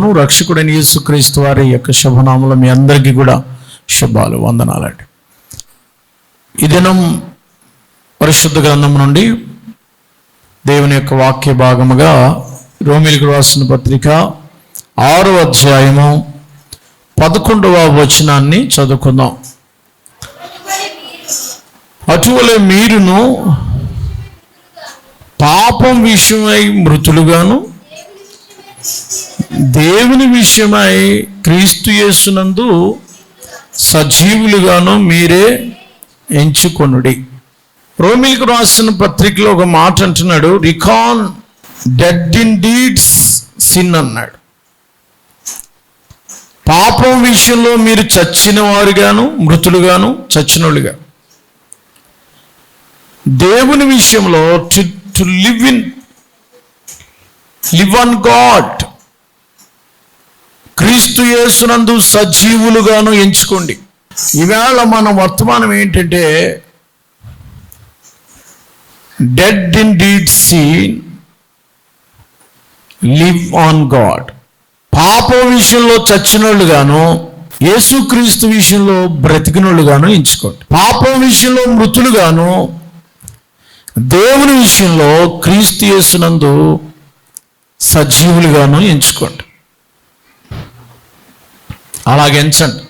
ప్రభును రక్షకుడైన యేసుక్రీస్తు వారి యొక్క శుభనామలు మీ అందరికీ కూడా శుభాలు వందనాలండి. ఈ దినం పరిశుద్ధ గ్రంథం నుండి దేవుని యొక్క వాక్య భాగముగా రోమిలికి రాసిన పత్రిక ఆరో అధ్యాయము పదకొండవ వచనాన్ని చదువుకుందాం. అటువలే మీరును పాపం విషయమై మృతులుగాను దేవుని విషయమై క్రీస్తు యేసునందు సజీవులుగాను మీరే ఎంచుకొనుడి. రోమిల్కి రాసిన పత్రికలో ఒక మాట అంటున్నాడు reckon dead in deeds sin అన్నాడు. పాపం విషయంలో మీరు చచ్చిన వారుగాను మృతులుగాను చచ్చినోళ్ళుగా. దేవుని విషయంలో to to live in live on God క్రీస్తు యేసునందు సజీవులుగాను ఎంచుకోండి. ఈవేళ మన వర్తమానం ఏంటంటే dead in deed sin live on God పాపం విషయంలో చచ్చినోళ్ళుగాను యేసుక్రీస్తు విషయంలో బ్రతికినోళ్ళుగాను ఎంచుకోండి. పాపం విషయంలో మృతులుగాను దేవుని విషయంలో క్రీస్తు యేసునందు సజీవులుగాను ఎంచుకోండి. అలాగే ఎంచండి.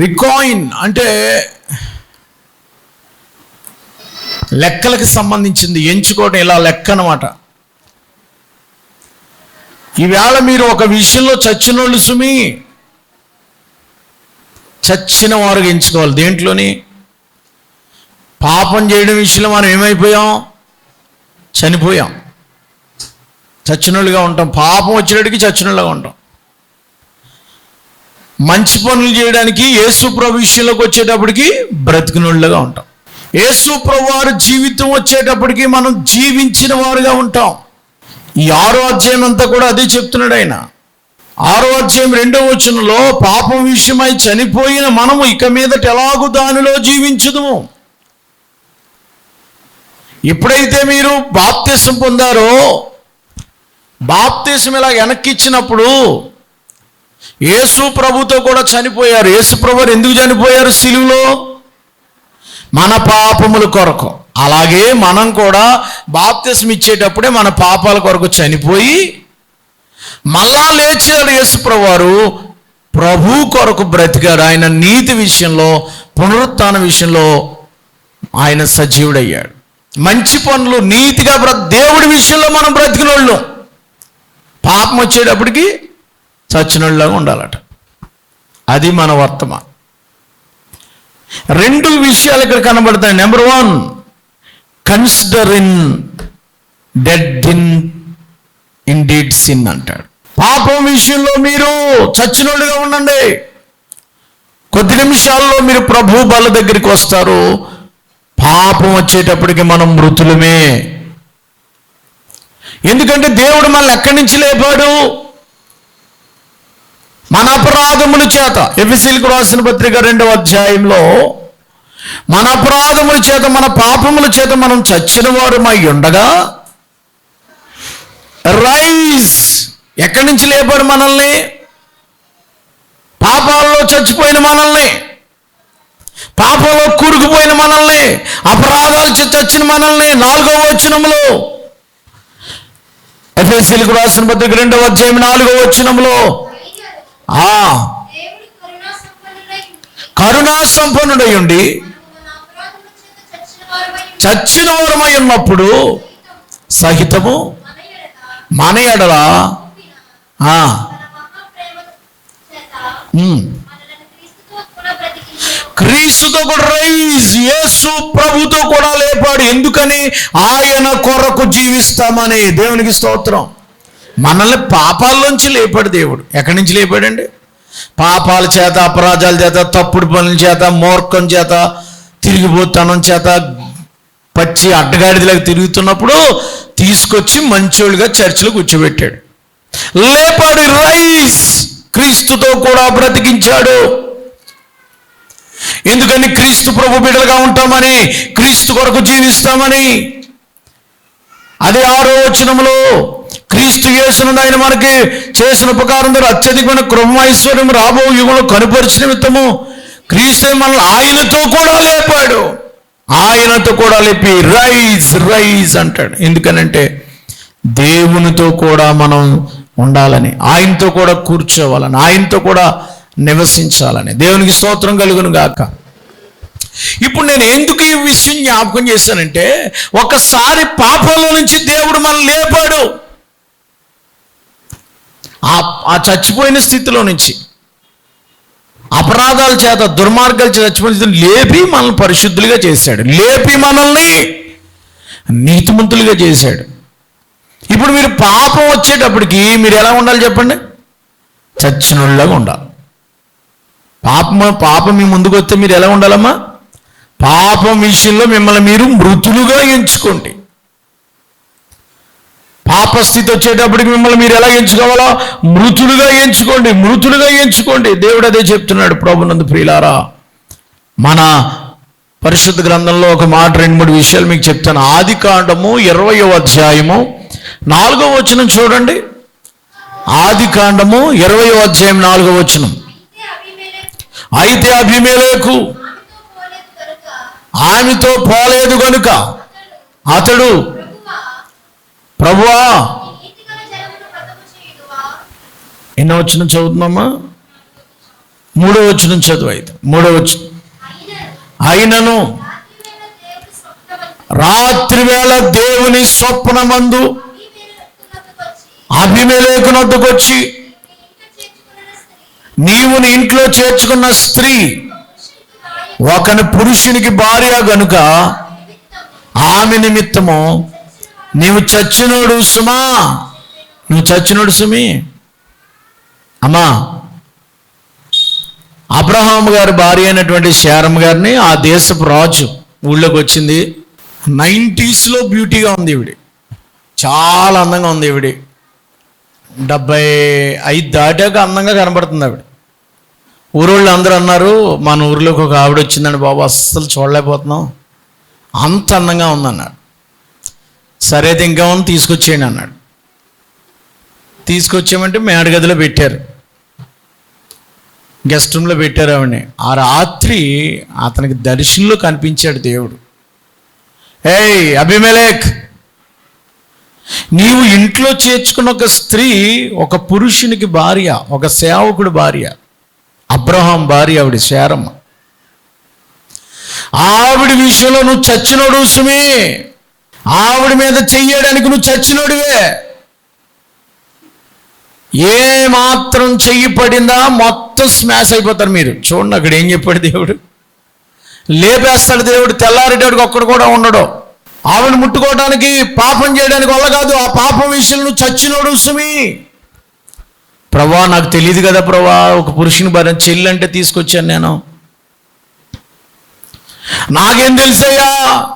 రికాయిన్ అంటే లెక్కలకు సంబంధించింది. ఎంచుకోవడం ఇలా లెక్క అనమాట ఈవేళ మీరు ఒక విషయంలో చచ్చినోళ్ళు సుమి చచ్చిన వారుగా ఎంచుకోవాలి. దేంట్లోని? పాపం చేయడం విషయంలో మనం ఏమైపోయాం? చనిపోయాం. చచ్చినోళ్ళుగా ఉంటాం. పాపం వచ్చేటికి చచ్చినోళ్ళుగా ఉంటాం. మంచి పనులు చేయడానికి యేసు ప్రభు విషయంలోకి వచ్చేటప్పటికి బ్రతికినోళ్ళుగా ఉంటాం. యేసు ప్రభు జీవితం వచ్చేటప్పటికి మనం జీవించిన వారుగా ఉంటాం. ఈ ఆరో అధ్యాయం అంతా కూడా అదే చెప్తున్నాడు ఆయన. ఆరో అధ్యాయం రెండో వచనంలో పాపం విషయమై చనిపోయిన మనము ఇక మీదట ఎలాగూ దానిలో జీవించుదుము. ఎప్పుడైతే మీరు బాప్తిసం పొందారో బాప్తిసం ఇలా వెనక్కి ఇచ్చినప్పుడు యేసు ప్రభుతో కూడా చనిపోయారు. యేసు ప్రభువారు ఎందుకు చనిపోయారు సిలువులో? మన పాపముల కొరకు. అలాగే మనం కూడా బాప్తిసం ఇచ్చేటప్పుడే మన పాపాల కొరకు చనిపోయి మళ్ళా లేచాడు యేసు ప్రభు ప్రభు కొరకు బ్రతికారు. ఆయన నీతి విషయంలో పునరుత్థాన విషయంలో ఆయన సజీవుడయ్యాడు. మంచి పనులు నీతిగా బ్ర దేవుడి విషయంలో మనం బ్రతికినోళ్ళు. పాపం వచ్చేటప్పటికి చచ్చినోళ్ళగా ఉండాలట. అది మన వర్తమానం. రెండు విషయాలు ఇక్కడ కనబడతాయి. Number one consider in dead in in deed sin అంటాడు. పాపం విషయంలో మీరు చచ్చినోళ్ళుగా ఉండండి. కొద్ది నిమిషాల్లో మీరు ప్రభు బల దగ్గరికి వస్తారు. పాపం వచ్చేటప్పటికి మనం మృతులమే. ఎందుకంటే దేవుడు మనల్ని ఎక్కడి నుంచి లేపాడు? మన అపరాధముల చేత ఎఫ్ఎస్సీలకు రాసిన పత్రిక రెండవ అధ్యాయంలో మన అపరాధముల చేత మన పాపముల చేత మనం చచ్చిన వారమై ఉండగా రైస్ ఎక్కడి నుంచి లేపాడు మనల్ని? పాపాల్లో చచ్చిపోయిన మనల్ని పాపంలో కూరుకుపోయిన మనల్ని అపరాధాలు చచ్చిన మనల్ని నాలుగవ వచనంలో ఎఫ్ఎస్సీలకు రాసిన పత్రిక రెండవ అధ్యాయం నాలుగవ వచనంలో ఆ. కరుణా సంపన్నుడై ఉండి, చచ్చిన వారమై ఉన్నప్పుడు సహితము మన ఎడల ఆ, ఉమ్, క్రీస్తుతో కూడా క్రీస్తుతో కూడా రైజ్ యేసు ప్రభుతో కూడా లేపాడు. ఎందుకని? ఆయన కొరకు జీవిస్తామని దేవునికి స్తోత్రం. మనల్ని పాపాల్లోంచి లేపాడు దేవుడు. ఎక్కడి నుంచి లేపాడండి? పాపాల చేత అపరాధాల చేత తప్పుడు పనుల చేత మూర్ఖం చేత తిరిగిపోతనం చేత పచ్చి అడ్డగాడిదలకు తిరుగుతున్నప్పుడు తీసుకొచ్చి మంచోళ్ళుగా చర్చిలో కూర్చోబెట్టాడు. లేపాడు రైస్ క్రీస్తుతో కూడా బ్రతికించాడు. ఎందుకని క్రీస్తు ప్రభు బిడ్డలుగా ఉంటామని క్రీస్తు కొరకు జీవిస్తామని? అదే ఆరో వచనంలో క్రీస్తు చేసిన ఆయన మనకి చేసిన ఉపకారం ద్వారా అత్యధికమైన కృపమైశ్వర్యం రాబో యుగంలో కనుపరిచిన నిమిత్తము క్రీస్తు మనల్ని ఆయనతో కూడా లేపాడు. ఆయనతో కూడా లేపి రైజ్ రైజ్ అంటాడు. ఎందుకనంటే దేవునితో కూడా మనం ఉండాలని ఆయనతో కూడా కూర్చోవాలని ఆయనతో కూడా నివసించాలని. దేవునికి స్తోత్రం కలుగును గాక. ఇప్పుడు నేను ఎందుకు ఈ విషయం జ్ఞాపకం చేశానంటే ఒకసారి పాపంలో నుంచి దేవుడు మనం లేపాడు. ఆ ఆ చచ్చిపోయిన స్థితిలో నుంచి అపరాధాల చేత దుర్మార్గాల చేత చచ్చిపోయిన స్థితిని లేపి మనల్ని పరిశుద్ధులుగా చేశాడు. లేపి మనల్ని నీతిమంతులుగా చేశాడు. ఇప్పుడు మీరు పాపం వచ్చేటప్పటికి మీరు ఎలా ఉండాలి చెప్పండి? చచ్చినోళ్ళగా ఉండాలి. పాపం పాపం మీ ముందుకు వస్తే మీరు ఎలా ఉండాలమ్మా? పాపం విషయంలో మిమ్మల్ని మీరు మృతులుగా ఎంచుకోండి. పాపస్థితి వచ్చేటప్పటికి మిమ్మల్ని మీరు ఎలా ఎంచుకోవాలో? మృతులుగా ఎంచుకోండి మృతులుగా ఎంచుకోండి. దేవుడు అదే చెప్తున్నాడు ప్రభునందు ప్రియులారా. మన పరిశుద్ధ గ్రంథంలో ఒక మాట రెండు మూడు విషయాలు మీకు చెప్తాను. ఆది కాండము ఇరవయో అధ్యాయము. నాలుగో వచనం చూడండి. ఆది కాండము ఇరవయో అధ్యాయం నాలుగో వచనం. అయితే అభిమేలకు ఆమెతో పోలేదు కనుక గనుక అతడు ప్రభువా! ఎన్నో వచ్చిన చదువుతున్నామా? మూడో వచ్చిన చదువు అయితే మూడో వచ్చిన అయినను రాత్రి వేళ దేవుని స్వప్నమందు అభిమేలేకునొద్దకొచ్చి నీవు నీ ఇంట్లో చేర్చుకున్న స్త్రీ ఒకని పురుషునికి భార్య గనుక ఆమె నిమిత్తము నీవు చచ్చినోడు సుమా. నువ్వు చచ్చినోడు సుమి. అమ్మా అబ్రహాం గారి భార్య అయినటువంటి శారమ్ గారిని ఆ దేశపు రాజు ఊళ్ళోకి వచ్చింది. నైంటీస్లో బ్యూటీగా ఉంది ఈవిడి. చాలా అందంగా ఉంది ఈవిడి. డెబ్బై ఐదు దాటాక అందంగా కనబడుతుంది ఆవిడ. ఊరోళ్ళు అందరూ అన్నారు మన ఊరిలోకి ఒక ఆవిడ వచ్చిందండి బాబు అస్సలు చూడలేకపోతున్నాం. అంత అందంగా ఉందన్నాడు సరే అయితే ఇంకా తీసుకొచ్చేయండి అన్నాడు. తీసుకొచ్చామంటే మేడగదిలో పెట్టారు. గెస్ట్ రూమ్లో పెట్టారు ఆవిడని. ఆ రాత్రి అతనికి దర్శనంలో కనిపించాడు దేవుడు. ఏయ్ అభిమేలేక్ నీవు ఇంట్లో చేర్చుకున్న ఒక స్త్రీ ఒక పురుషునికి భార్య ఒక సేవకుడు భార్య అబ్రహాం భార్య ఆవిడ శారమ్మ. ఆవిడ విషయంలో నువ్వు చచ్చినోడు సుమే. ఆవిడ మీద చెయ్యడానికి నువ్వు చచ్చినోడివే. ఏ మాత్రం చెయ్యి పడిందా మొత్తం స్మాష్ అయిపోతారు మీరు. చూడండి అక్కడ ఏం చెప్పాడు దేవుడు. లేపేస్తాడు దేవుడు తెల్లారేటోడికి ఒక్కడు కూడా ఉండడు. ఆవిడ ముట్టుకోవడానికి పాపం చేయడానికి వల్ల కాదు ఆ పాపం విషయంలో నువ్వు చచ్చినోడు సుమి. ప్రభా నాకు తెలియదు కదా ప్రభా ఒక పురుషుని భార్య చెల్లి అంటే తీసుకొచ్చాను నేను. నాకేం తెలుసయ్యా?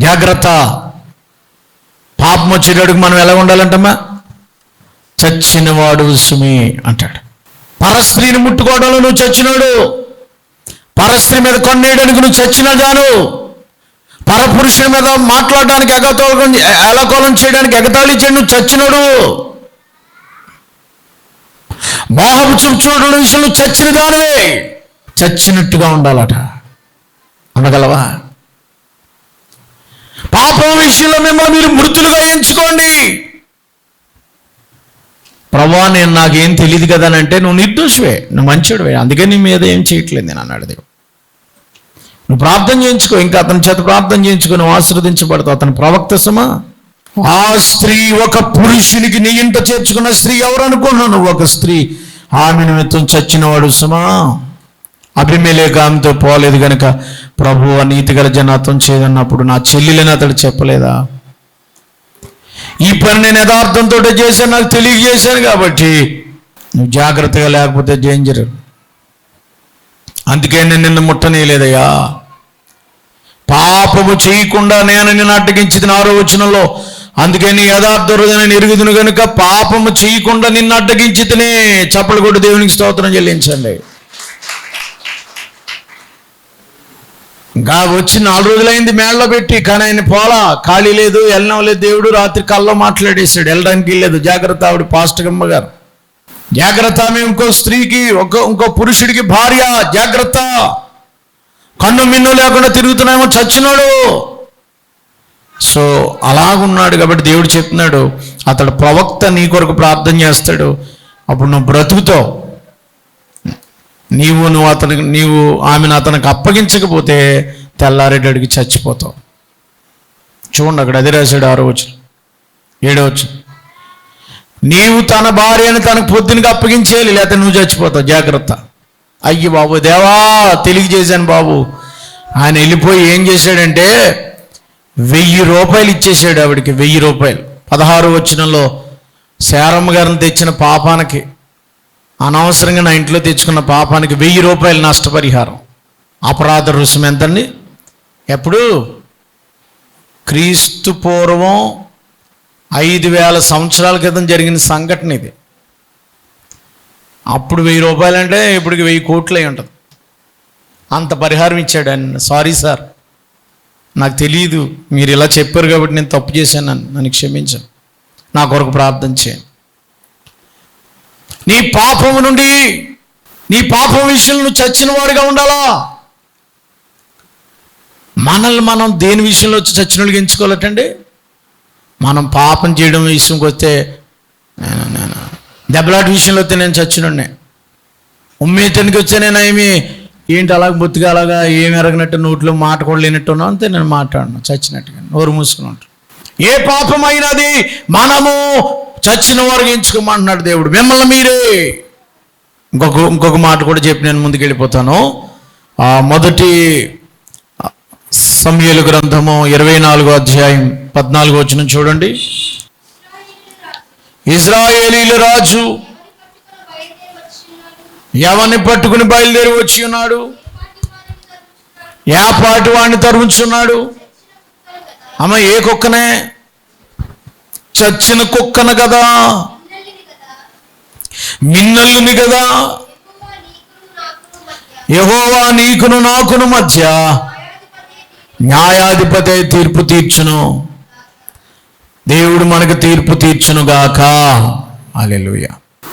జాగ్రత్త. పాపం వచ్చేటడుగు మనం ఎలా ఉండాలంటమ్మా? చచ్చినవాడు సుమి అంటాడు. పరస్త్రీని ముట్టుకోవడంలో నువ్వు చచ్చినాడు. పరస్త్రీ మీద కొన్నేయడానికి నువ్వు చచ్చినదాను పరపురుషుని మీద మాట్లాడడానికి ఎగతోళం ఎలకోలం చేయడానికి ఎగతాళి చేయడం నువ్వు చచ్చినాడు. మోహపు చూపు చూడడం విషయంలో చచ్చిన దానివే. చచ్చినట్టుగా ఉండాలట. ఉండగలవా? పాపం విషయంలో మిమ్మల్ని మీరు మృతులుగా ఎంచుకోండి. ప్రభా నేను నాకేం తెలియదు కదా అని అంటే నువ్వు నిర్దోషివే నువ్వు మంచివాడివే అందుకే నీ మీద ఏం చేయట్లేదు నేను అన్నాడు దేవుడు. నువ్వు ప్రార్థన చేయించుకో ఇంకా అతని చేత ప్రార్థన చేయించుకో నువ్వు ఆశీర్వదించబడతావు. అతని ప్రవక్త సుమా? ఆ స్త్రీ ఒక పురుషునికి నీ ఇంట చేర్చుకున్న స్త్రీ ఎవరు అనుకున్నావు నువ్వు? ఒక స్త్రీ. ఆమె నిమిత్తం చచ్చినవాడు సుమా. అభిమేలేకాంతో పోలేదు గనక ప్రభు నీతి గల జనాత్వం చేయదన్నప్పుడు నా చెల్లెలని అతడు చెప్పలేదా? ఈ పని నేను యథార్థంతో చేశాను నాకు తెలియజేశాను కాబట్టి నువ్వు జాగ్రత్తగా లేకపోతే డేంజర్ అందుకే నేను నిన్ను ముట్టనీయలేదయ్యా. పాపము చేయకుండా నేను నిన్ను అడ్డగించింది ఆరో వచనంలో. అందుకే నీ యథార్థ హృదయాన్ని ఎరుగుదును కనుక పాపము చేయకుండా నిన్ను అడ్డగించితేనే. చప్పలు కొట్టి దేవునికి స్తోత్రం చెల్లించండి. ఇంకా వచ్చి నాలుగు రోజులైంది మేళ్ళలో పెట్టి కానీ ఆయన పోలా. ఖాళీ లేదు వెళ్ళడం లేదు. దేవుడు రాత్రి కల్లో మాట్లాడేశాడు. వెళ్ళడానికి లేదు జాగ్రత్త ఆవిడ పాస్టగమ్మ గారు. జాగ్రత్త ఆమె ఇంకో స్త్రీకి ఒక ఇంకో పురుషుడికి భార్య. జాగ్రత్త. కన్ను మిన్ను లేకుండా తిరుగుతున్నామో చచ్చినాడు. సో అలాగున్నాడు కాబట్టి దేవుడు చెప్తున్నాడు అతడు ప్రవక్త నీ కొరకు ప్రార్థన చేస్తాడు. అప్పుడు నువ్వు బ్రతుకుతావు. నీవు నువ్వు అతనికి నీవు ఆమెను అతనికి అప్పగించకపోతే తెల్లారేటడికి చచ్చిపోతావు. చూడండి అక్కడ అది రాశాడు ఆరో వచ్చు ఏడో వచ్చు నీవు తన భార్యను తనకు పొద్దునకి అప్పగించేయాలి లేకపోతే నువ్వు చచ్చిపోతావు. జాగ్రత్త. అయ్యి బాబు దేవా తెలియజేశాను బాబు. ఆయన వెళ్ళిపోయి ఏం చేశాడంటే వెయ్యి రూపాయలు ఇచ్చేసాడు ఆవిడికి వెయ్యి రూపాయలు. పదహారు వచ్చినంలో శారమ్మ గారిని తెచ్చిన పాపానికి అనవసరంగా నా ఇంట్లో తెచ్చుకున్న పాపానికి వెయ్యి రూపాయలు నష్టపరిహారం. అపరాధ రుసుము ఎంతండి? ఎప్పుడు? క్రీస్తు పూర్వం ఐదు వేల సంవత్సరాల క్రితం జరిగిన సంఘటన ఇది. అప్పుడు వెయ్యి రూపాయలు అంటే ఇప్పటికి వెయ్యి కోట్లు అయి ఉంటుంది. అంత పరిహారం ఇచ్చాడు ఆయన. సారీ సార్ నాకు తెలియదు మీరు ఇలా చెప్పారు కాబట్టి నేను తప్పు చేశాను. నన్ను నన్ను క్షమించను నా కొరకు ప్రార్థన చేయండి. నీ పాపము నుండి నీ పాపం విషయంలో చచ్చిన వాడిగా ఉండాలా? మనల్ని మనం దేని విషయంలో వచ్చి చచ్చిన వాళ్ళకి ఎంచుకోవాలటండి? మనం పాపం చేయడం విషయంకి వస్తే నేను నేను దెబ్బలాట విషయంలో వస్తే నేను చచ్చినండి ఉమ్మేతనికి వచ్చే నేను ఏమి ఏంటి అలాగ బొత్తిగా అలాగా ఏమి ఎరగనట్టు నోట్లో మాట కూడా లేనట్టు అంతే నేను మాట్లాడను చచ్చినట్టుగా నోరు మూసుకుని ఉంటాను ఏ పాపం మనము చచ్చిన వారికి ఎంచుకోమంటున్నాడు దేవుడు. మిమ్మల్ని మీరే. ఇంకొక ఇంకొక మాట కూడా చెప్పి నేను ముందుకు వెళ్ళిపోతాను ఆ మొదటి సమయలు గ్రంథము ఇరవై నాలుగో అధ్యాయం పద్నాలుగు వచ్చిన చూడండి. ఇజ్రాయేలీల రాజు ఎవరిని పట్టుకుని బయలుదేరి వచ్చి ఉన్నాడు? ఏ పాటి వాడిని తరుముచున్నాడు? అమ్మ ఏ కుక్కనే? చచ్చిన కుక్కను కదా. మిన్నల్లుని కదా. యహోవా నీకును నాకును మధ్య న్యాయాధిపతి తీర్పు తీర్చును. దేవుడు మనకు తీర్పు తీర్చును గాక. అలెలుయ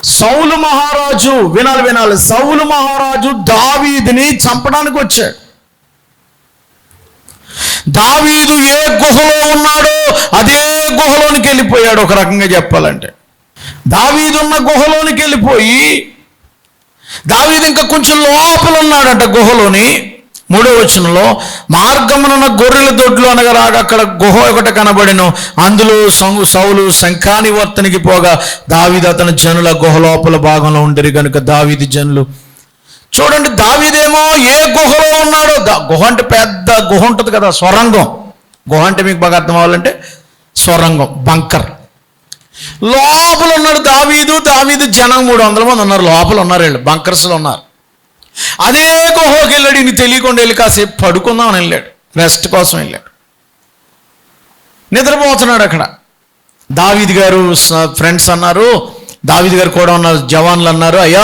సౌలు మహారాజు వినాలి వినాలి. సౌలు మహారాజు దావీదిని చంపడానికి వచ్చాడు. దావీదు ఏ గుహలో ఉన్నాడో అదే గుహలోనికి వెళ్ళిపోయాడు ఒక రకంగా చెప్పాలంటే. దావీదు ఉన్న గుహలోనికి వెళ్ళిపోయి దావీదు ఇంకా కొంచెం లోపల ఉన్నాడంట గుహలోని. మూడో వచనంలో మార్గమునున్న గొర్రెల దొడ్లు అనగా రాగా అక్కడ గుహ ఒకటి కనబడిను. అందులో సౌ- సౌలు శంఖాని వర్తనికి పోగా దావీదు అతని జనుల గుహ లోపల భాగంలో ఉండరు కనుక దావీది జనులు చూడండి దావీదేమో ఏ గుహలో ఉన్నాడో? గుహ అంటే పెద్ద గుహ ఉంటుంది కదా స్వరంగం గుహ అంటే మీకు బాగా అర్థం అవ్వాలంటే స్వరంగం బంకర్. లోపల ఉన్నాడు దావీదు దావీదు జనం మూడు వందల మంది ఉన్నారు లోపల ఉన్నారు వీళ్ళు బంకర్స్లో ఉన్నారు. అదే గుహకి వెళ్ళాడు ఈయన తెలియకుండా వెళ్ళి కాసేపు పడుకుందామని వెళ్ళాడు రెస్ట్ కోసం వెళ్ళాడు. నిద్రపోతున్నాడు అక్కడ. దావీద్ గారు ఫ్రెండ్స్ అన్నారు దావీద్ గారు కూడా ఉన్నారు జవాన్లు అన్నారు అయ్యా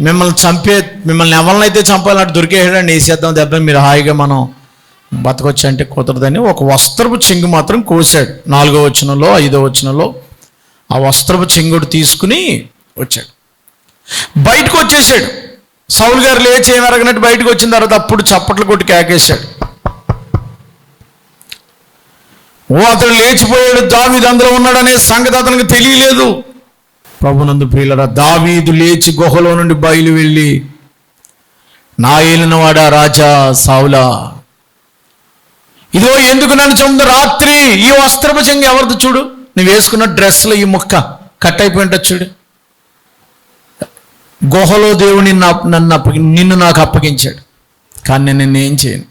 మిమ్మల్ని చంపే మిమ్మల్ని ఎవరినైతే చంపాలంటే దొరికేసాడండి వేసేద్దాం దెబ్బ మీరు హాయిగా మనం బతకొచ్చు అంటే కుదరదని ఒక వస్త్రపు చెంగు మాత్రం కోసాడు. నాలుగో వచనంలో ఐదో వచనంలో ఆ వస్త్రపు చెంగుడు తీసుకుని వచ్చాడు. బయటకు వచ్చేసాడు. సౌలు గారు లేచి ఏం అరగనట్టు బయటకు వచ్చిన తర్వాత అప్పుడు చప్పట్లు కొట్టి కేకేశాడు. ఓ అతడు లేచిపోయాడు. దావీదు అందులో ఉన్నాడనే సంగతి అతనికి తెలియలేదు. ప్రభునందు ప్రియులరా దావీదు లేచి గుహలో నుండి బయలు వెళ్ళి నా ఏలినవాడా రాజా సావులా ఇదిగో ఎందుకు నన్ను చెందు రాత్రి ఈ వస్త్రపు చెంగు ఎవరిది చూడు? నువ్వు వేసుకున్న డ్రెస్లో ఈ ముక్క కట్ అయిపోయి ఉంటుంది చూడు. గుహలో దేవుని నా- నన్ను అప్పగి నిన్ను నాకు అప్పగించాడు. కానీ నేను ఏం చేయను?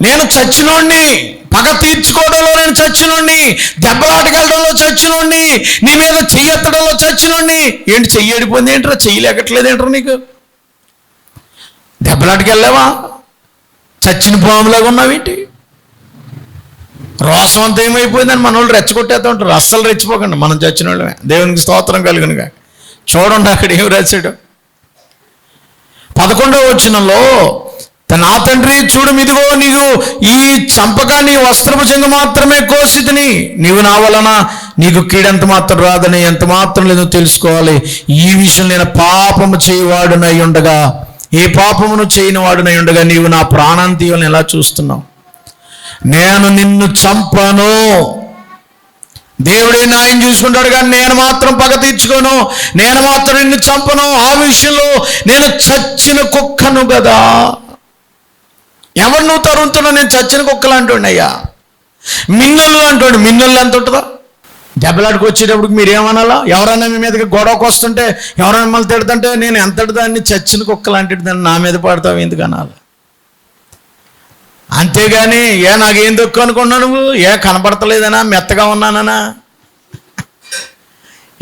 నేను చచ్చినోడిని పగ తీర్చుకోవడంలో నేను చచ్చినోడిని దెబ్బలాటకెళ్ళడంలో చచ్చినోడిని నీ మీద చెయ్యెత్తడంలో చచ్చినోడిని ఏంటి చెయ్యడిపోయింది ఏంట్రా? చెయ్యలేకట్లేదు ఏంట్రా నీకు? దెబ్బలాటకెళ్ళావా? చచ్చిన పాములాగా ఉన్నావేంటి రోసం అంతా ఏమైపోయిందని మన వాళ్ళు రెచ్చగొట్టేస్తూ ఉంటారు అస్సలు రెచ్చిపోకండి మనం చచ్చిన వాళ్ళమే దేవునికి స్తోత్రం కలుగునుగా. చూడండి అక్కడ ఏం రాశాడు. పదకొండవ వచనంలో నా తండ్రి చూడు ఇదిగో నీవు ఈ చంపక నీ వస్త్రపు చెంగు మాత్రమే కోసితిని నీవు నా వలన నీకు కీడెంత మాత్రం రాదని ఎంత మాత్రం లేదో తెలుసుకోవాలి. ఈ విషయం నేను పాపము చేయవాడునై ఉండగా ఏ పాపమును చేయని వాడునై ఉండగా నీవు నా ప్రాణాంతీయులను ఎలా చూస్తున్నావు? నేను నిన్ను చంపను. దేవుడే న్యాయం చూసుకుంటాడు కానీ నేను మాత్రం పగ తీర్చుకోను. నేను మాత్రం నిన్ను చంపను. ఆ విషయంలో నేను చచ్చిన కుక్కను కదా. ఎవరు నువ్వు తరుగుతున్నావు నేను చచ్చిన కుక్కలు అంటుండే అయ్యా. మిన్నలు అంటుండే మిన్నలు ఎంత ఉంటుందో? దెబ్బలాడికి వచ్చేటప్పుడు మీరేమనాలా? ఎవరైనా మీ మీదకి గొడవకు వస్తుంటే ఎవరైనా మిమ్మల్ని తిడుతుంటే నేను ఎంతటి దాన్ని చచ్చిన కుక్క లాంటిది దాన్ని నా మీద పడతావు ఎందుకు అనాలి? అంతేగాని ఏ నాకేం దొక్కు అనుకున్నావు నువ్వు? ఏ కనబడతలేదనా మెత్తగా ఉన్నానా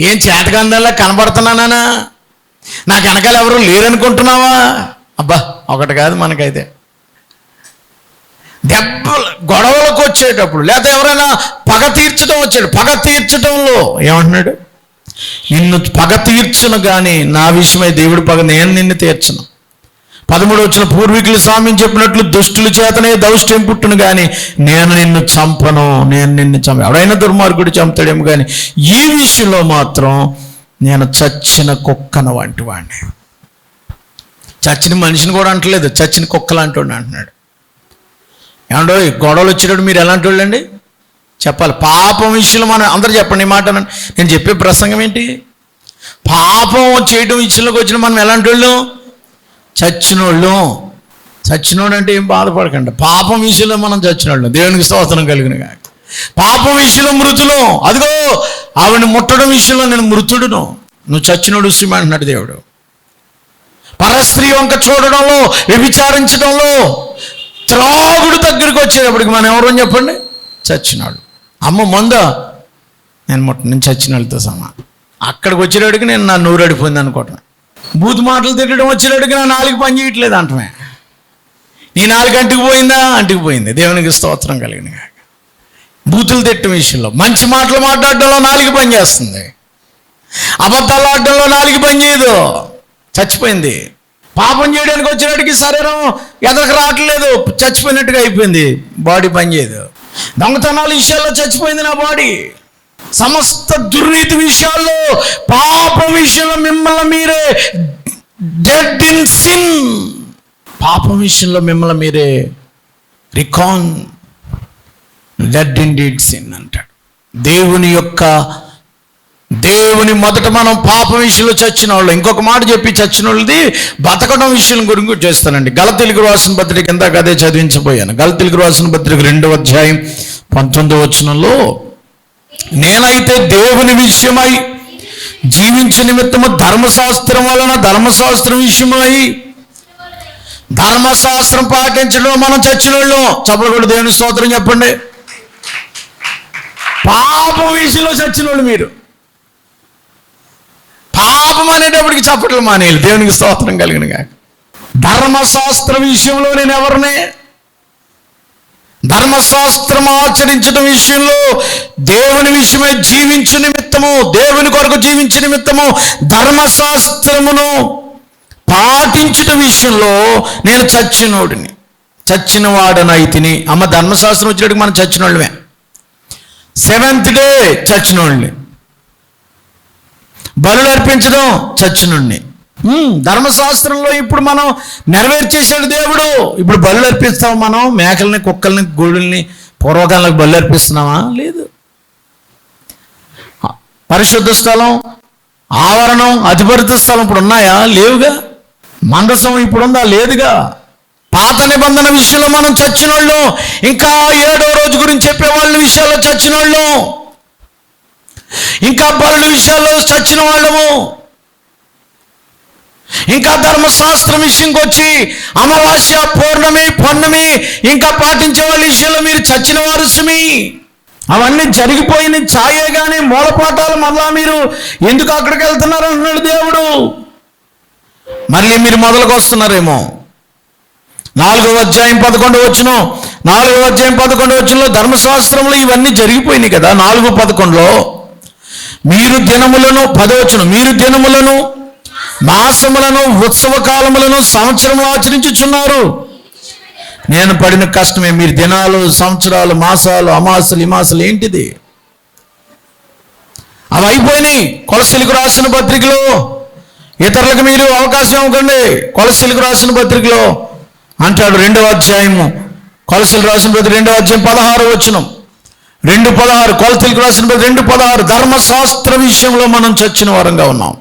ఏం చేతకందల్లా కనబడుతున్నానా నాకు వెనకాల ఎవరు లేరనుకుంటున్నావా? అబ్బా ఒకటి కాదు మనకైతే. దెబ్బలు గొడవలకు వచ్చేటప్పుడు లేదా ఎవరైనా పగ తీర్చడం వచ్చాడు పగ తీర్చడంలో ఏమంటున్నాడు? నిన్ను పగ తీర్చును కానీ నా విషయమై దేవుడి పగ నేను నిన్ను తీర్చను. పదమూడు వచ్చిన పూర్వీకులు స్వామి చెప్పినట్లు దుష్టుల చేతనే దౌష్ట్యం పుట్టును కానీ నేను నిన్ను చంపను నేను నిన్ను చంప ఎవడైనా దుర్మార్గుడు చంపుతాడేమో కానీ ఈ విషయంలో మాత్రం నేను చచ్చిన కుక్కను వంటి వాడిని చచ్చిన మనిషిని కూడా అంటలేదు చచ్చిన కుక్కలు అంటుండే అంటున్నాడు. ఏమండో గొడవలు వచ్చేటప్పుడు మీరు ఎలాంటి వాళ్ళండి? చెప్పాలి. పాపం విషయంలో మనం అందరు చెప్పండి ఈ మాట నేను చెప్పే ప్రసంగం ఏంటి? పాపం చేయడం విషయంలోకి వచ్చిన మనం ఎలాంటి వాళ్ళు? చచ్చినోళ్ళు. చచ్చినోడు అంటే ఏం బాధపడకండి. పాపం విషయంలో మనం చచ్చినోళ్ళు. దేవునికి స్తోత్రం కలిగిన కాక పాపం విషయంలో మృతులు. అదిగో ఆవిడని ముట్టడం విషయంలో నేను మృతుడును. నువ్వు చచ్చినోడు శ్రీమ అంటున్నాడు దేవుడు. పరస్త్రీ వంక చూడడంలో వ్యభిచారించడంలో త్రాగుడు దగ్గరికి వచ్చేటప్పటికి మనం ఎవరు చెప్పండి? చచ్చినాడు. అమ్మ మొంద నేను మొట్ట నేను చచ్చినోళ్ళతో సమా. అక్కడికి వచ్చేటడికి నేను నా నూరు అడిపోయింది అనుకోవటం బూతు మాటలు తిట్టడం వచ్చేటడికి నా నాలుగు పని చేయట్లేదు అంటమే. నీ నాలుగు అంటికి పోయిందా? అంటికి పోయింది. దేవునికి స్తోత్రం కలిగిన బూతులు తిట్టడం విషయంలో మంచి మాటలు మాట్లాడడంలో నాలుగు పని చేస్తుంది. అబద్ధాలు ఆడడంలో నాలుగు పని చేయదు. చచ్చిపోయింది. పాపం చేయడానికి వచ్చినట్టుకి శరీరం ఎదరకు రావట్లేదు. చచ్చిపోయినట్టుగా అయిపోయింది. బాడీ పని చేయదు. దొంగతనాల విషయాల్లో చచ్చిపోయింది నా బాడీ. సమస్త దుర్నీతి విషయాల్లో పాప విషయంలో మిమ్మల్ని మీరే డెడ్ ఇన్ సిన్ పాపం విషయంలో మిమ్మల్ని మీరే reckon dead in deed sin అంటాడు. దేవుని యొక్క దేవుని మొదట మనం పాప విషయంలో చచ్చిన వాళ్ళు ఇంకొక మాట చెప్పి చచ్చిన వాళ్ళది బతకడం విషయం గురించి చేస్తానండి. గలతెలుగు రాసిన పత్రిక ఇందాక అదే చదివించబోయాను. గలతెలుగు రాసిన పత్రిక రెండవ అధ్యాయం పంతొమ్మిదవ వచనంలో నేనైతే దేవుని విషయమై జీవించే నిమిత్తము ధర్మశాస్త్రం వలన ధర్మశాస్త్రం విషయమై ధర్మశాస్త్రం పాటించడం మనం చచ్చిన వాళ్ళు చెప్పకూడదు దేవుని స్తోత్రం చెప్పండి. పాపం విషయంలో చచ్చిన వాళ్ళు మీరు. పాపం అనేటప్పటికి చప్పట్లు మానేయాలి. దేవునికి స్తోత్రం కలిగిన గాక. ధర్మశాస్త్ర విషయంలో నేను ఎవరిని? ధర్మశాస్త్రం ఆచరించడం విషయంలో దేవుని విషయమై జీవించు నిమిత్తము దేవుని కొరకు జీవించే నిమిత్తము ధర్మశాస్త్రమును పాటించడం విషయంలో నేను చచ్చినోడిని. చచ్చిన వాడనైతిని అమ్మ ధర్మశాస్త్రం వచ్చేటికి మనం చచ్చినోళ్ళమే. Seventh day చచ్చినోళ్ళని. బలులు అర్పించడం చచ్చినుండి. ధర్మశాస్త్రంలో ఇప్పుడు మనం నెరవేర్చేసాడు దేవుడు. ఇప్పుడు బలు అర్పిస్తాం మనం మేకల్ని కుక్కల్ని గూడుల్ని పూర్వకాలకు బలు అర్పిస్తున్నామా? లేదు. పరిశుద్ధ స్థలం ఆవరణం అతిపరిత స్థలం ఇప్పుడు ఉన్నాయా? లేవుగా. మందసం ఇప్పుడు ఉందా లేదుగా. పాత నిబంధన విషయంలో మనం చచ్చినోళ్ళు. ఇంకా ఏడో రోజు గురించి చెప్పే వాళ్ళ విషయాల్లో చచ్చినోళ్ళు. ఇంకా బలుల విషయాల్లో చచ్చిన వాళ్ళము. ఇంకా ధర్మశాస్త్రం విషయంకి వచ్చి అమావాస్య పౌర్ణమి పౌర్ణమి ఇంకా పాటించే వాళ్ళ విషయంలో మీరు చచ్చిన వారు సుమి. అవన్నీ జరిగిపోయిన ఛాయే కానీ మూలపాఠాలు మళ్ళా మీరు ఎందుకు అక్కడికి వెళ్తున్నారు అంటున్నాడు దేవుడు. మళ్ళీ మీరు మొదలుకు వస్తున్నారేమో. నాలుగవ అధ్యాయం పదకొండు వచ్చును నాలుగవ అధ్యాయం పదకొండు వచ్చులో ధర్మశాస్త్రంలో ఇవన్నీ జరిగిపోయినాయి కదా నాలుగు పదకొండులో. మీరు దినములను పదవచ్చును మీరు దినములను మాసములను ఉత్సవ కాలములను సంవత్సరములు ఆచరించుచున్నారు. నేను పడిన కష్టమే మీరు దినాలు సంవత్సరాలు మాసాలు అమాసలు ఇమాసలు ఏంటిది? అవి అయిపోయినాయి. కొలసీలకు రాసిన పత్రికలో ఇతరులకు మీరు అవకాశం ఇవ్వకండి. కొలసీలకు రాసిన పత్రికలో అంటాడు రెండవ అధ్యాయము. కొలసీలు రాసిన పత్రిక రెండవ అధ్యాయం పదహారు వచనం. రెండు పదహారు కొలతలకు రాసిన రెండు పదహారు ధర్మశాస్త్ర విషయంలో మనం చచ్చిన వారంగా ఉన్నాం.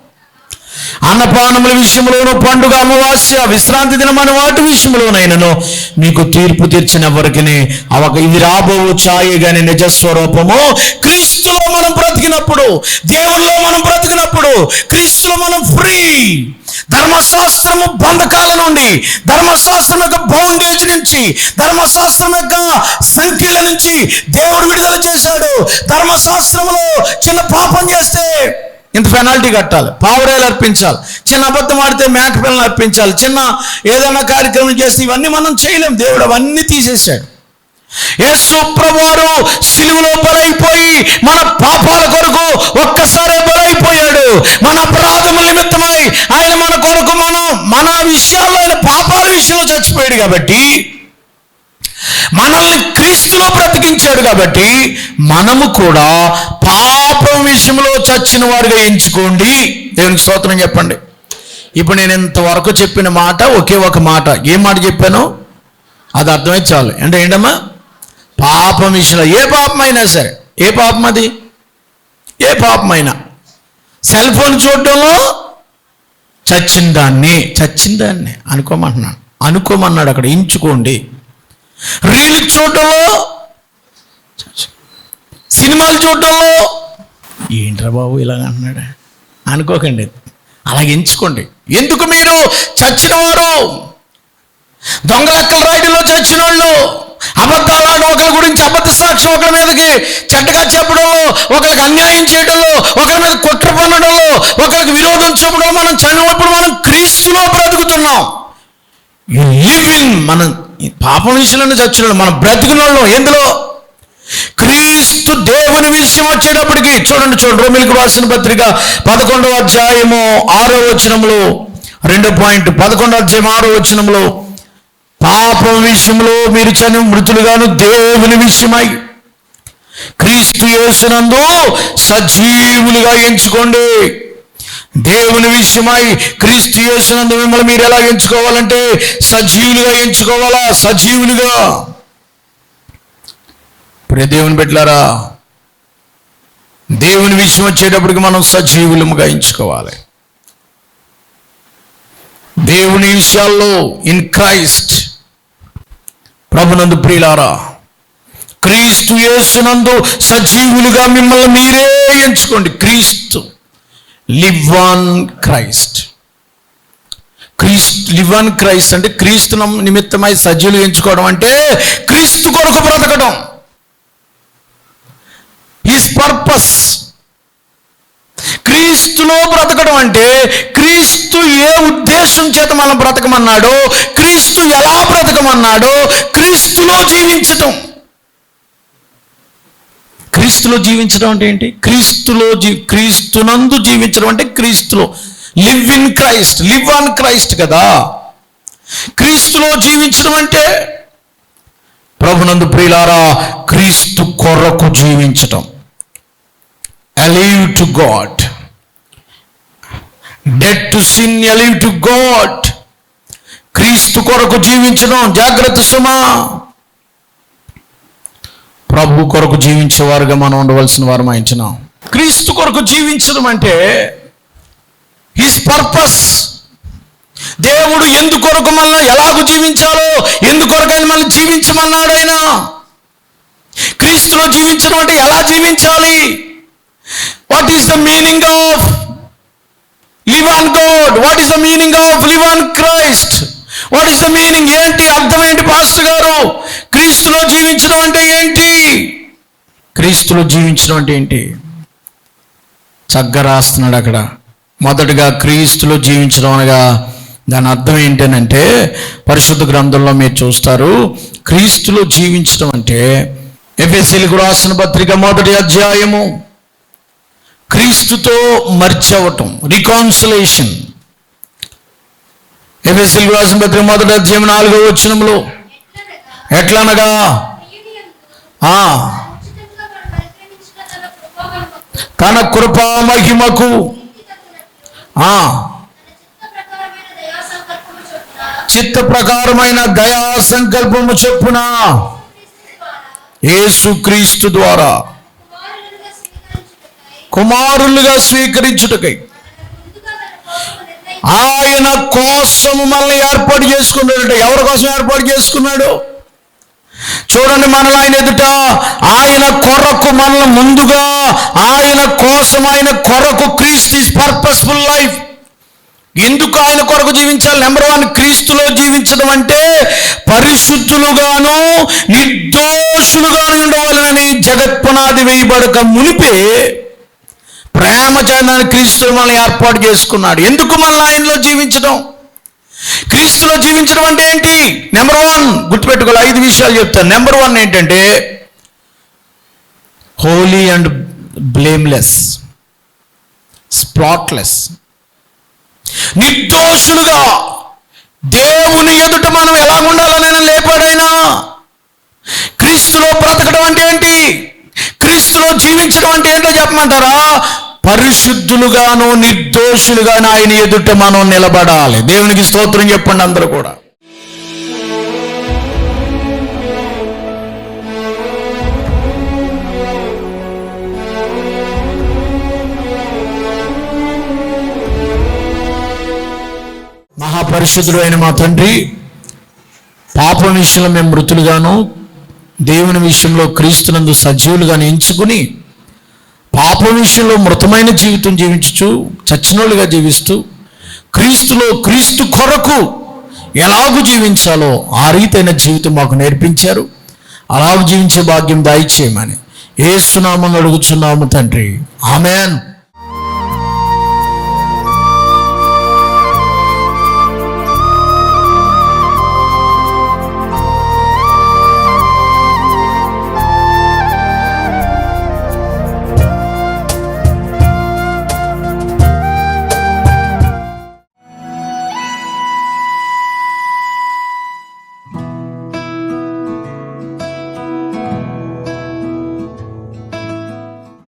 అన్నపానముల విషయంలోనూ పండుగ అమావాస్య విశ్రాంతి దినం అనే వాటి విషయంలోనైనను మీకు తీర్పు తీర్చిన వరకుని అవక ఇది రాబోవు ఛాయ గాని నిజస్వరూపము. క్రీస్తులో మనం బ్రతికినప్పుడు దేవుల్లో మనం బ్రతికినప్పుడు క్రీస్తులో మనం ఫ్రీ. ధర్మశాస్త్రము బంధకాల నుండి ధర్మశాస్త్రం యొక్క బౌండేజ్ నుంచి ధర్మశాస్త్రం యొక్క సంఖ్యల నుంచి దేవుడు విడుదల చేశాడు. ధర్మశాస్త్రములో చిన్న పాపం చేస్తే ఇంత పెనాల్టీ కట్టాలి పావురాయలు అర్పించాలి చిన్న అబద్ధం ఆడితే మేక పిల్లలు అర్పించాలి చిన్న ఏదైనా కార్యక్రమం చేస్తే ఇవన్నీ మనం చేయలేం. దేవుడు అవన్నీ తీసేశాడు. యేసు ప్రభువారు సిలువలో బలైపోయి మన పాపాల కొరకు ఒక్కసారే బలైపోయాడు. మన అపరాధముల నిమిత్తమై ఆయన మన కొరకు మనం మన విషయాల్లో ఆయన పాపాల విషయంలో చచ్చిపోయాడు కాబట్టి మనల్ని క్రీస్తులో బ్రతికించాడు కాబట్టి మనము కూడా పాపం విషయంలో చచ్చిన వారుగా ఎంచుకోండి. దేవునికి స్తోత్రం చెప్పండి. ఇప్పుడు నేను ఇంతవరకు చెప్పిన మాట ఒకే ఒక మాట. ఏం మాట చెప్పాను? అది అర్థమై చాలు. అంటే ఏంటమ్మా? పాపం విషయంలో ఏ పాపమైనా సరే ఏ పాపం అది ఏ పాపమైనా. సెల్ ఫోన్ చూడడంలో చచ్చిన దాన్ని చచ్చిన దాన్ని అనుకోమంటున్నాను అనుకోమన్నాడు అక్కడ ఎంచుకోండి. రీల్ చూడటంలో సినిమాలు చూడటంలో ఏంట్రా బాబు ఇలాగ అంటున్నాడు? అనుకోకండి. అలాగ ఎంచుకోండి. ఎందుకు మీరు చచ్చిన వారు? దొంగ లెక్కల చచ్చిన వాళ్ళు. అబద్ధాలు ఒకరి గురించి అబద్ధ సాక్ష్యం ఒకరి మీదకి చెడ్డగా చెప్పడంలో ఒకరికి అన్యాయం చేయడంలో ఒకరి మీద కుట్ర పన్నడంలో ఒకరికి విరోధం చూపడం మనం చనినప్పుడు మనం క్రీస్తులో బ్రతుకుతున్నాం. యు లివ్ ఇన్ మనం పాపం విషయంలో చచ్చిన మనం బ్రతికిన ఎందులో? క్రీస్తు దేవుని విషయం వచ్చేటప్పటికి చూడండి చూడండి. రోమిలకు రాసిన పత్రిక పదకొండవ అధ్యాయము ఆరో వచనంలో రెండో పాయింట్ పదకొండవ అధ్యాయం ఆరో వచనంలో పాపం విషయంలో మీరు చని మృతులుగాను దేవుని విషయమై క్రీస్తు యేసునందు సజీవులుగా ఎంచుకోండి. దేవుని విషయమై క్రీస్తు యేసునందు మిమ్మల్ని మీరు ఎలా ఎంచుకోవాలంటే సజీవులుగా ఎంచుకోవాలా? సజీవులుగా. ప్రియ దేవుని పెట్టారా దేవుని విషయం వచ్చేటప్పటికి మనం సజీవులముగా ఎంచుకోవాలి. దేవుని విషయాల్లో ఇన్ క్రైస్ట్ ప్రభునందు ప్రియులారా క్రీస్తు యేసునందు సజీవులుగా మిమ్మల్ని మీరే ఎంచుకోండి. క్రీస్తు లివ్ ఆన్ క్రైస్ట్. క్రీస్తు లివ్ ఆన్ క్రైస్ట్ అంటే క్రీస్తు నిమిత్తమై సజీవులు ఎంచుకోవడం అంటే క్రీస్తు కొరకు బ్రతకడం హిస్ పర్పస్ క్రీస్తులో బ్రతకడం అంటే క్రీస్తు ఏ ఉద్దేశం చేత మనం బ్రతకమన్నాడో క్రీస్తు ఎలా బ్రతకమన్నాడో క్రీస్తులో జీవించటం. క్రీస్తులో జీవించడం అంటే ఏంటి? క్రీస్తులో జీ క్రీస్తునందు జీవించడం అంటే క్రీస్తులో. Live in Christ live on Christ కదా. క్రీస్తులో జీవించడం అంటే ప్రభునందు ప్రియులారా క్రీస్తు కొరకు జీవించటం. Alive to God dead to sin alive to God క్రీస్తు కొరకు జీవించడం. జాగ్రత్త సుమా. ప్రభు కొరకు జీవించేవారుగా మనం ఉండవలసిన వారు మాయించినాం క్రీస్తు కొరకు జీవించడం అంటే హిస్ పర్పస్ దేవుడు ఎందుకొరకు మనల్ని ఎలాగూ జీవించాలో ఎందుకొరకు ఆయన మనల్ని జీవించమన్నాడు ఆయన? క్రీస్తులో జీవించడం అంటే ఎలా జీవించాలి? What is the meaning of live on God what is the meaning of live on Christ what is the meaning ఏంటి? అర్థం ఏంటి పాస్టర్ గారు? క్రీస్తులో జీవించడం అంటే ఏంటి? క్రీస్తులో జీవించడం అంటే ఏంటి? చక్కగా రాస్తున్నాడు అక్కడ. మొదటగా క్రీస్తులో జీవించడం అనగా దాని అర్థం ఏంటనంటే పరిశుద్ధ గ్రంథంలో మీరు చూస్తారు క్రీస్తులో జీవించడం అంటే ఎఫ్ఎస్సీలకు రాసిన పత్రిక మొదటి అధ్యాయము క్రీస్తుతో మర్చి అవ్వటం రికాన్సులేషన్ ఎఫ్ఎస్సీలకు రాసిన పత్రిక మొదట అధ్యాయం నాలుగో వచ్చినంలో ఎట్లనగా? ఆ, తన కృపా మహిమకు. ఆ, చిత్త ప్రకారమైన దయా సంకల్పము చెప్పున. యేసుక్రీస్తు ద్వారా. కుమారులుగా స్వీకరించుటకై కుమారులుగా స్వీకరించుటకై మనల్ని ముందుగా తన కోసము నిర్ణయించి ఆయన కోసము మనల్ని ఏర్పాటు చేసుకున్నాడు ఎవరి కోసం ఏర్పాటు చేసుకున్నాడు? చూడండి మనల్ని ఆయన ఎదుట ఆయన కొరకు మనల్ని ముందుగా ఆయన కోసం ఆయన కొరకు క్రీస్తు ఇస్ పర్పస్ఫుల్ లైఫ్ ఎందుకు ఆయన కొరకు జీవించాలి? నెంబర్ వన్ క్రీస్తులో జీవించడం అంటే పరిశుద్ధులుగాను నిర్దోషులుగాను ఉండవాలని జగత్పునాది వేయబడక మునిపే ప్రేమ క్రీస్తు మనల్ని ఏర్పాటు చేసుకున్నాడు. ఎందుకు మళ్ళీ ఆయనలో జీవించడం? క్రీస్తులో జీవించడం అంటే ఏంటి? నెంబర్ వన్ గుర్తుపెట్టుకోవాలి ఐదు విషయాలు చెప్తాను నెంబర్ వన్ ఏంటంటే హోలీ అండ్ బ్లేమ్లెస్ స్పాట్లెస్ నిర్దోషులుగా దేవుని ఎదుట మనం ఎలా ఉండాలనైనా లేపాడైనా క్రీస్తులో బ్రతకడం అంటే ఏంటి? క్రీస్తులో జీవించడం అంటే ఏంటో చెప్పమంటారా? పరిశుద్ధులుగాను నిర్దోషులుగాను ఆయన ఎదుట మనం నిలబడాలి. దేవునికి స్తోత్రం చెప్పండి అందరూ కూడా. మహాపరిశుద్ధుడు అయిన మా తండ్రి పాపం విషయంలో మేము మృతులుగాను దేవుని విషయంలో క్రీస్తునందు సజీవులుగాను ఎంచుకుని పాపం విషయంలో మృతమైన జీవితం జీవించచ్చు చచ్చినోళ్ళుగా జీవిస్తూ క్రీస్తులో క్రీస్తు కొరకు ఎలాగూ జీవించాలో ఆ రీతైన జీవితం మాకు నేర్పించారు. అలాగూ జీవించే భాగ్యం దాయిచేయమని ఏ సునామం అడుగుచున్నాము తండ్రి. ఆమెన్.